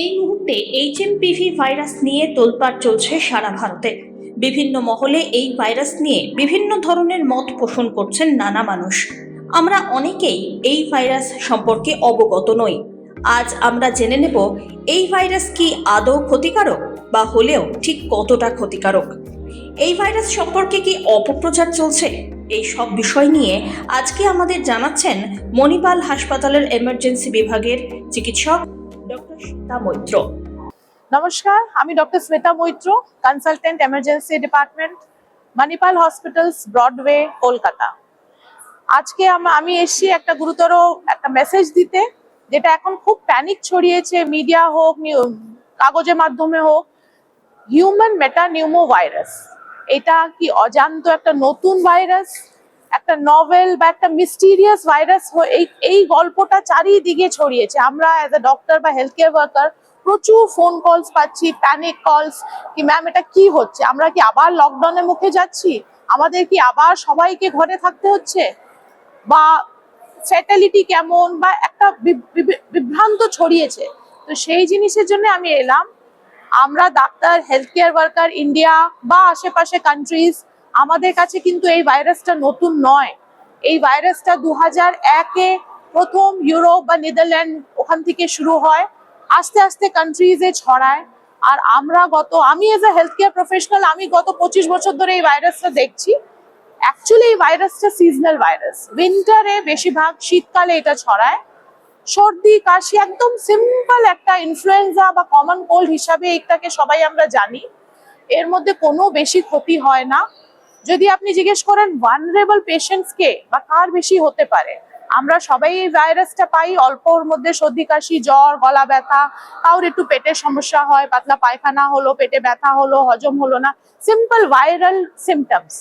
এই মুহূর্তে HMPV virus নিয়ে তোলপাড় চলছে সারা ভারতে। বিভিন্ন মহলে এই ভাইরাস নিয়ে বিভিন্ন ধরনের মত পোষণ করছেন নানা মানুষ। আমরা অনেকেই এই ভাইরাস সম্পর্কে অবগত নই। আজ আমরা জেনে নেব এই ভাইরাস কি আদৌ ক্ষতিকারক বা হলেও ঠিক কতটা ক্ষতিকারক? এই ভাইরাস সম্পর্কে কি অপপ্রচার চলছে? এই সব বিষয় নিয়ে আজকে আমাদের জানাচ্ছেন মণিপাল হাসপাতালের এমার্জেন্সি বিভাগের চিকিৎসক ডক্টর মৈত্র। নমস্কার, আমি doctor Shweta Maitra consultant emergency department Manipal hospitals Broadway Kolkata. আজকে আম- এসেছি একটা গুরুতর একটা মেসেজ দিতে, যেটা এখন খুব প্যানিক ছড়িয়েছে মিডিয়া হোক কাগজের মাধ্যমে হোক হিউম্যান মেটা নিউমো ভাইরাস এটা কি অজান্ত একটা নতুন ভাইরাস একটা নভেল বা একটা মিস্টিরিয়াস ভাইরাস এই এই গল্পটা চারিদিকে ছড়িয়েছে। আমরা অ্যাজ এ ডক্টর বা হেলথ কেয়ার ওয়ার্কার প্রচুর ফোন কলস পাচ্ছি প্যানিক কলস কি ম্যাম এটা কি হচ্ছে? আমরা কি আবার লকডাউনের মুখে যাচ্ছি? আমাদের কি আবার সবাইকে ঘরে থাকতে হচ্ছে? বা ফ্যাটালিটি কেমন? বা একটা বিভ্রান্ত ছড়িয়েছে। তো সেই জিনিসের জন্য আমি এলাম। আমরা doctor health care worker India বা আশেপাশে কান্ট্রিজ আমাদের কাছে কিন্তু এই ভাইরাসটা নতুন নয়। এই ভাইরাসটা দু হাজার একে প্রথম ইউরোপ বা নেদারল্যান্ড ওখান থেকে শুরু হয়, আস্তে আস্তে কান্ট্রিজে ছড়ায়। আর আমরা গত, আমি as a health care professional আমি গত পঁচিশ বছর ধরে এই ভাইরাসটা দেখছি। অ্যাকচুয়ালি এই ভাইরাসটা সিজনাল ভাইরাস। উইন্টারে বেশিরভাগ, শীতকালে এটা ছড়ায়। সর্দি, কাশি, একদম সিম্পল একটা ইনফ্লুয়েঞ্জা বা কমন কোল্ড হিসাবে এটাকে সবাই আমরা জানি। এর মধ্যে কোনো বেশি ক্ষতি হয় না। যদি আপনি জিজ্ঞেস করেন ভানরেবল পেশেন্টসকে বা কার বেশি হতে পারে, আমরা সবাই এই ভাইরাসটা পাই অল্পর মধ্যে সর্দি, কাশি, জ্বর, গলা ব্যথা, কারোর একটু পেটের সমস্যা হয়, পাতলা পায়খানা হলো, পেটে ব্যথা হলো, হজম হলো না সিম্পল ভাইরাল সিমটমস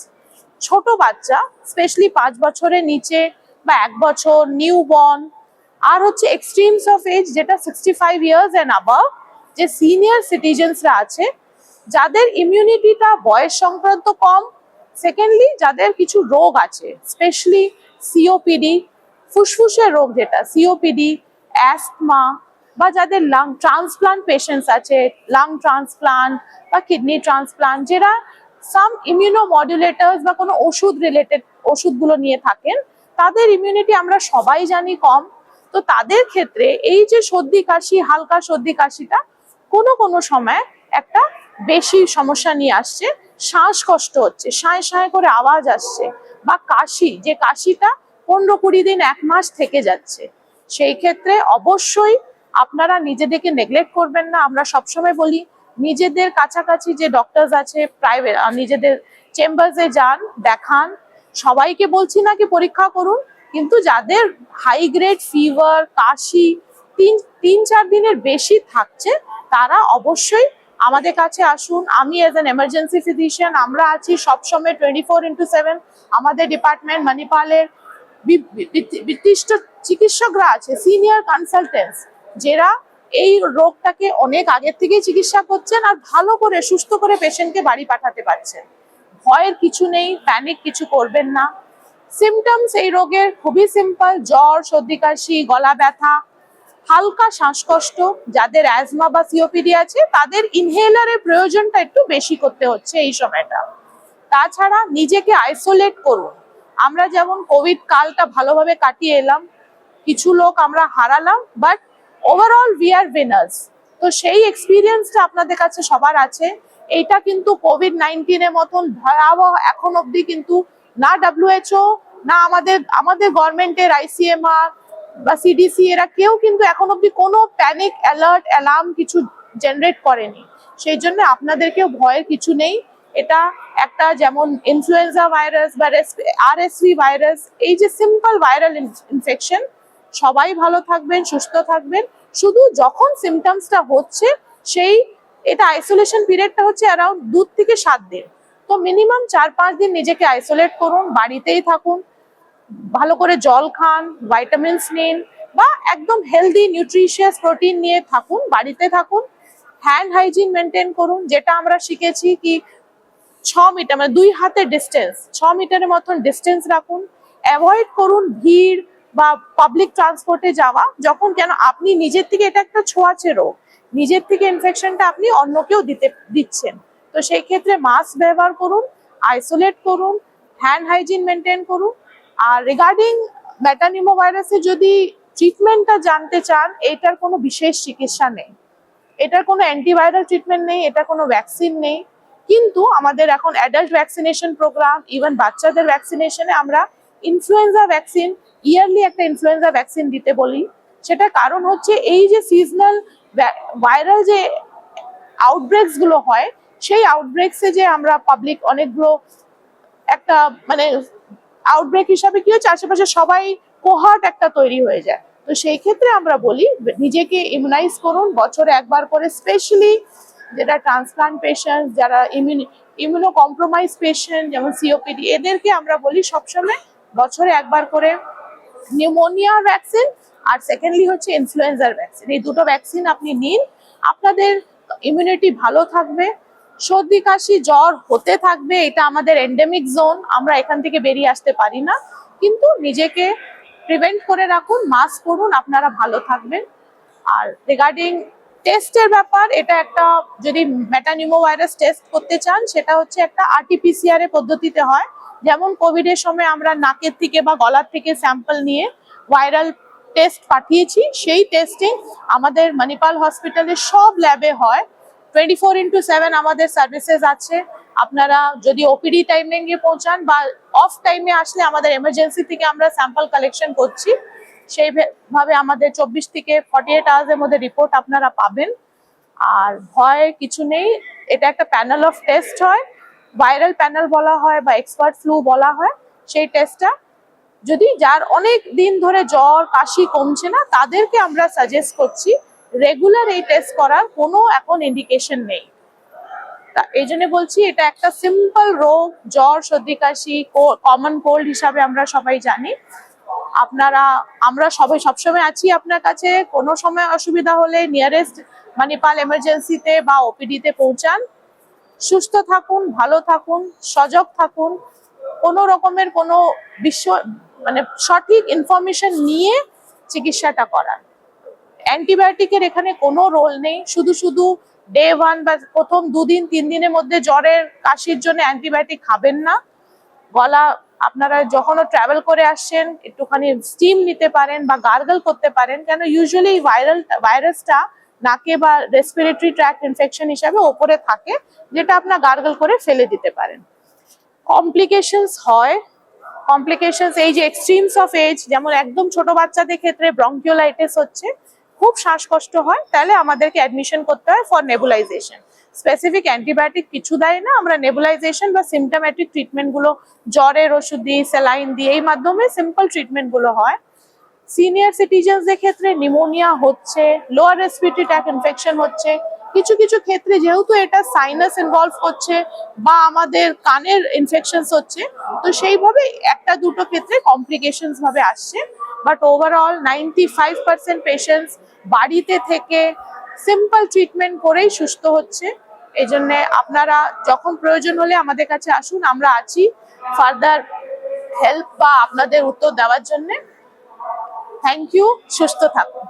ছোট বাচ্চা স্পেশালি পাঁচ বছরের নিচে বা এক বছর নিউ বর্ন আর হচ্ছে এক্সট্রিমস অফ এজ যেটা sixty five years and above যে সিনিয়র সিটিজেন্সরা আছে, যাদের ইমিউনিটিটা বয়স সংক্রান্ত কম সেকেন্ডলি যাদের কিছু রোগ আছে স্পেশালি সিওপিডি ফুসফুসের রোগ যেটা সিওপিডি অ্যাস্তমা বা যাদের লাং ট্রান্সপ্লান্ট পেশেন্টস আছে লাং ট্রান্সপ্লান্ট বা কিডনি ট্রান্সপ্লান্ট যারা সাম ইমিউনোমডুলেটার্স বা কোনো ওষুধ রিলেটেড ওষুধগুলো নিয়ে থাকেন, তাদের ইমিউনিটি আমরা সবাই জানি কম। তো তাদের ক্ষেত্রে এই যে সর্দি কাশি, হালকা সর্দি কাশিটা কোনো কোনো সময় একটা বেশি সমস্যা নিয়ে আসছে। শ্বাসকষ্ট হচ্ছে, সাঁয় সাঁয় করে আওয়াজ আসছে, বা কাশি, যে কাশিটা পনেরো কুড়ি দিন এক মাস থেকে যাচ্ছে। সেই ক্ষেত্রে অবশ্যই আপনারা নিজেদেরকে নেগলেক্ট করবেন না। আমরা সবসময় বলি, নিজেদের কাছাকাছি যে ডক্টরস আছে প্রাইভেট নিজেদের চেম্বার্সে যান, দেখান। সবাইকে বলছি না কি পরীক্ষা করুন, কিন্তু যাদের হাই গ্রেড ফিভার কাশি, তিন তিন, চার দিনের বেশি থাকছে, তারা অবশ্যই আমাদের কাছে আসুন। আমি এজ অ্যান এমার্জেন্সি ফিজিশিয়ান আমরা আছি সবসময় টোয়েন্টি ফোর ইন্টু সেভেন আমাদের ডিপার্টমেন্ট বি- বিশিষ্ট চিকিৎসকরা আছে সিনিয়র কনসালটেন্টস যারা এই রোগটাকে অনেক আগের থেকেই চিকিৎসা করছেন আর ভালো করে, সুস্থ করে পেশেন্টকে বাড়ি পাঠাতে পারছেন। ভয়ের কিছু নেই প্যানিক কিছু করবেন না। সিমটমস এই রোগের খুবই সিম্পল জ্বর, সর্দি, কাশি, গলা ব্যথা হালকা শ্বাসকষ্ট, যাদের অ্যাজমা বা সিওপিডি আছে, তাদের ইনহেলারের প্রয়োজনটা একটু বেশি করতে হচ্ছে এই সময়টা। তাছাড়া নিজেকে আইসোলেট করুন। আমরা যেমন কোভিড কালটা ভালোভাবে কাটিয়ে এলাম, কিছু লোক আমরা হারালাম but overall we are winners তো সেই এক্সপিরিয়েন্সটা আপনাদের কাছে সবার আছে। এইটা কিন্তু কোভিড নাইন্টিনের মতন ভয়াবহ এখন অবধি কিন্তু না ডাব্লিউএইচও না আমাদের আমাদের গভর্নমেন্টের আইসিএমআর বা সিডিসি এরা কেউ কিন্তু এখন অবধি কোনো প্যানিক অ্যালার্ট অ্যালার্ম কিছু জেনারেট করেনি। সেই জন্য আপনাদেরকেও ভয়ের কিছু নেই। এটা একটা যেমন ইনফ্লুয়েঞ্জা ভাইরাস বা আরএসভি ভাইরাস এই যে সিম্পল ভাইরাল ইনফেকশন সবাই ভালো থাকবেন, সুস্থ থাকবেন। শুধু যখন সিমটমসটা হচ্ছে, সেই এটা আইসোলেশন পিরিয়ডটা হচ্ছে অ্যারাউন্ড দু থেকে সাত দিন। তো মিনিমাম চার পাঁচ দিন নিজেকে আইসোলেট করুন, বাড়িতেই থাকুন। ভালো করে জল খান ভাইটামিনস নিন বা একদম হেলদি নিউট্রিশিয়াস প্রোটিন নিয়ে থাকুন, বাড়িতে থাকুন হ্যান্ড হাইজিন মেনটেন করুন, যেটা আমরা শিখেছি কি ছ মিটার মানে দুই হাতের ডিস্টেন্স ছ মিটারের মতন ডিস্টেন্স রাখুন অ্যাভয়েড করুন ভিড় বা পাবলিক ট্রান্সপোর্টে যাওয়া, যখন কেন আপনি নিজের থেকে এটা একটা ছোঁয়াচে রোগ, নিজের থেকে ইনফেকশনটা আপনি অন্যকেও দিতে, দিচ্ছেন। তো সেই ক্ষেত্রে মাস্ক ব্যবহার করুন আইসোলেট করুন হ্যান্ড হাইজিন মেনটেন করুন আর রিগার্ডিং মেটানিমো ভাইরাসে যদি ট্রিটমেন্টটা জানতে চান, এটার কোনো বিশেষ চিকিৎসা নেই। এটার কোনো অ্যান্টিভাইরাল ট্রিটমেন্ট নেই এটা কোনো ভ্যাকসিন নেই। কিন্তু আমাদের এখন অ্যাডাল্ট ভ্যাকসিনেশন প্রোগ্রাম ইভেন বাচ্চাদের ভ্যাকসিনেশনে আমরা ইনফ্লুয়েঞ্জা ভ্যাকসিন ইয়ারলি একটা ইনফ্লুয়েঞ্জা ভ্যাকসিন দিতে বলি। সেটা কারণ হচ্ছে এই যে সিজনাল ভাইরাল যে আউটব্রেকসগুলো হয়, সেই আউটব্রেকসে যে আমরা পাবলিক অনেকগুলো একটা মানে আউটব্রেক হিসাবে কি হচ্ছে আশেপাশে সবাই কোহার্ট একটা তৈরি হয়ে যায়। তো সেই ক্ষেত্রে আমরা বলি, নিজেকে ইমিউনাইজ করুন, বছরে একবার করে স্পেশালি যেটা ট্রান্সপ্লান্ট পেশেন্ট যারা ইমিউনি ইমিউনো কম্প্রোমাইজ পেশেন্ট যেমন সিওপিডি এদেরকে আমরা বলি সবসময় বছরে একবার করে নিউমোনিয়ার ভ্যাকসিন আর সেকেন্ডলি হচ্ছে ইনফ্লুয়েঞ্জার ভ্যাকসিন এই দুটো ভ্যাকসিন আপনি নিন, আপনাদের ইমিউনিটি ভালো থাকবে সর্দি, কাশি, জ্বর হতে থাকবে, এটা আমাদের এন্ডেমিক জোন আমরা এখান থেকে বেরিয়ে আসতে পারি না। কিন্তু নিজেকে প্রিভেন্ট করে রাখুন মাস্ক পরুন, আপনারা ভালো থাকবেন। আর রিগার্ডিং টেস্টের ব্যাপার, এটা একটা যদি মেটানিমো ভাইরাস টেস্ট করতে চান, সেটা হচ্ছে একটা আরটিপিসিআর এর পদ্ধতিতে হয়। যেমন কোভিড এর সময় আমরা নাকের থেকে বা গলার থেকে স্যাম্পল নিয়ে ভাইরাল টেস্ট পাঠিয়েছি। সেই টেস্টিং আমাদের মণিপাল হসপিটালের সব ল্যাবে হয়। টোয়েন্টি ফোর ইন্টু সেভেন আমাদের সার্ভিসেস আছে। আপনারা যদি ওপিডি টাইমে গিয়ে পৌঁছান বা অফ টাইমে আসলে আমাদের এমার্জেন্সি থেকে আমরা স্যাম্পল কালেকশন করছি। সেই ভে- আমাদের চব্বিশ থেকে ফর্টি এইট আওয়ার্সের মধ্যে রিপোর্ট আপনারা পাবেন। আর ভয় কিছু নেই, এটা একটা প্যানেল অফ টেস্ট হয়। ভাইরাল প্যানেল বলা হয় বা এক্সপার্ট ফ্লু বলা হয়, সেই টেস্টটা যদি যার অনেক দিন ধরে জ্বর, কাশি কমছে না, তাদেরকে আমরা সাজেস্ট করছি রেগুলার এই টেস্ট করার কোনো এখন ইন্ডিকেশন নেই। এই জন্য বলছি, এটা একটা সিম্পল রোগ, জ্বর, সর্দি, কাশি কমন কোল্ড হিসাবে আমরা সবাই জানি। আপনারা, আমরা সবাই সবসময় আছি আপনার কাছে। কোনো সময় অসুবিধা হলে নিয়ারেস্ট মানিপাল এমার্জেন্সিতে বা ওপিডিতে পৌঁছান। সুস্থ থাকুন, ভালো থাকুন, সজাগ থাকুন। কোনো রকমের কোনো বিশ্ব মানে সঠিক ইনফরমেশন নিয়ে চিকিৎসাটা করান। অ্যান্টিবায়োটিকের এখানে কোনো রোল নেই। শুধু শুধু ডে ওয়ান বা প্রথম দুদিন, তিন দিনের মধ্যে জ্বরের কাশির জন্য অ্যান্টিবায়োটিক খাবেন না। গলা, আপনারা যখনও ট্রাভেল করে আসছেন, একটুখানি স্টিম নিতে পারেন বা গার্গল করতে পারেন, কেন ইউজুয়ালি ভাইরাল ভাইরাসটা নাকে বা রেসপিরেটরি ট্র্যাক্ট ইনফেকশন হিসাবে ওপরে থাকে, যেটা আপনার গার্গল করে ফেলে দিতে পারেন। কমপ্লিকেশনস হয়। কমপ্লিকেশনস এই যে এক্সট্রিমস অফ এজ যেমন একদম ছোট বাচ্চাদের ক্ষেত্রে ব্রঙ্কিওলাইটিস হচ্ছে খুব শ্বাসকষ্ট হয়, তাহলে আমাদেরকে অ্যাডমিশন করতে হয় ফর নেবুলাইজেশন স্পেসিফিক অ্যান্টিবায়োটিক কিছু দেয় না, আমরা নেবুলাইজেশন বা সিমটোম্যাটিক ট্রিটমেন্টগুলো জ্বরের ওষুধ দিই স্যালাইন দিই, এই মাধ্যমে সিম্পল ট্রিটমেন্টগুলো হয়। সিনিয়র সিটিজেন্সদের ক্ষেত্রে নিমোনিয়া হচ্ছে লোয়ার রেসপিরেটরি ট্র্যাক ইনফেকশন হচ্ছে, কিছু কিছু ক্ষেত্রে যেহেতু এটা সাইনাস ইনভলভ করছে বা আমাদের কানের ইনফেকশনস হচ্ছে, তো সেইভাবে একটা দুটো ক্ষেত্রে কমপ্লিকেশনস ভাবে আসছে। But overall ninety five percent patients বাড়িতে থেকে সিম্পল ট্রিটমেন্ট করেই সুস্থ হচ্ছে। এই আপনারা যখন প্রয়োজন হলে আমাদের কাছে আসুন, আমরা আছি। ফার্দার হেল্প বা আপনাদের উত্তর দেওয়ার জন্যে। থ্যাংক ইউ সুস্থ থাকুন।